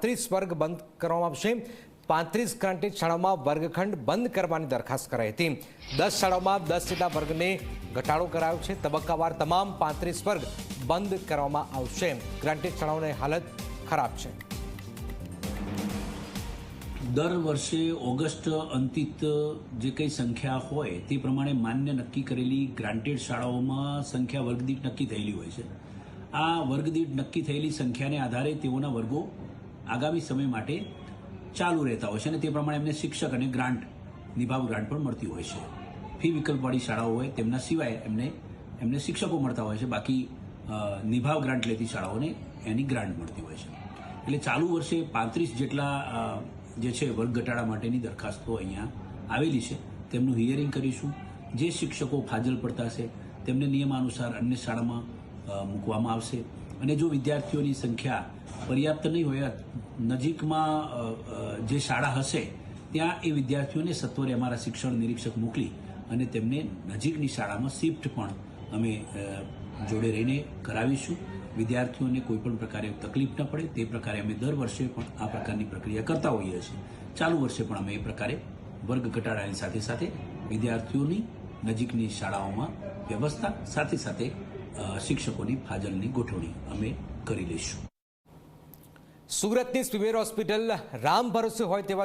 પાંત્રીસ વર્ગ બંધ કરવામાં આવશે. પાંત્રીસ ગ્રાન્ટેડ શાળાઓમાં વર્ગખંડ બંધ કરવાની દરખાસ્ત કરાઈ હતી. દસ શાળાઓમાં દસ જેટલા વર્ગને ઘટાડો કરાયો છે. તબક્કાવાર તમામ પાંત્રીસ વર્ગ બંધ કરવામાં આવશે. ગ્રાન્ટેડ શાળાઓની હાલત ખરાબ છે. દર વર્ષે ઓગસ્ટ અંતિત જે કંઈ સંખ્યા હોય તે પ્રમાણે માન્ય નક્કી કરેલી ગ્રાન્ટેડ શાળાઓમાં સંખ્યા વર્ગદીઠ નક્કી થયેલી હોય છે. આ વર્ગદીઠ નક્કી થયેલી સંખ્યાને આધારે તેઓના વર્ગો આગામી સમય માટે ચાલુ રહેતા હોય છે અને તે પ્રમાણે એમને શિક્ષક અને ગ્રાન્ટ, નિભાવ ગ્રાન્ટ પણ મળતી હોય છે. ફી વિકલ્પવાળી શાળાઓ હોય તેમના સિવાય એમને એમને શિક્ષકો મળતા હોય છે. બાકી નિભાવ ગ્રાન્ટ લેતી શાળાઓને એની ગ્રાન્ટ મળતી હોય છે. એટલે ચાલુ વર્ષે પાંત્રીસ જેટલા જે છે વર્ગ ઘટાડા માટેની દરખાસ્તો અહીંયા આવેલી છે. તેમનું હિયરિંગ કરીશું. જે શિક્ષકો ફાજલ પડતા છે તેમને નિયમાનુસાર અન્ય શાળામાં મૂકવામાં આવશે. અને જો વિદ્યાર્થીઓની સંખ્યા પર્યાપ્ત નહીં હોય નજીકમાં જે શાળા હશે, ત્યાં એ વિદ્યાર્થીઓને સત્વરે અમારા શિક્ષણ નિરીક્ષક મોકલી અને તેમને નજીકની શાળામાં શિફ્ટ પણ અમે જોડે રહીને કરાવીશું. વિદ્યાર્થીઓને કોઈ પણ પ્રકારે તકલીફ ન પડે, તે પ્રકારે અમે દર વર્ષે પણ આ પ્રકારની પ્રક્રિયા કરતા હોઈએ છીએ. ચાલુ વર્ષે પણ અમે એ પ્રકારે વર્ગ ઘટાડાની સાથે સાથે વિદ્યાર્થીઓની નજીકની શાળાઓમાં વ્યવસ્થા, સાથે સાથે શિક્ષકોની ફાજલની ગોઠવણી અમે કરી લઈશું. સુરતની સ્પીમેર હોસ્પિટલ રામ ભરોસે હોય તેવા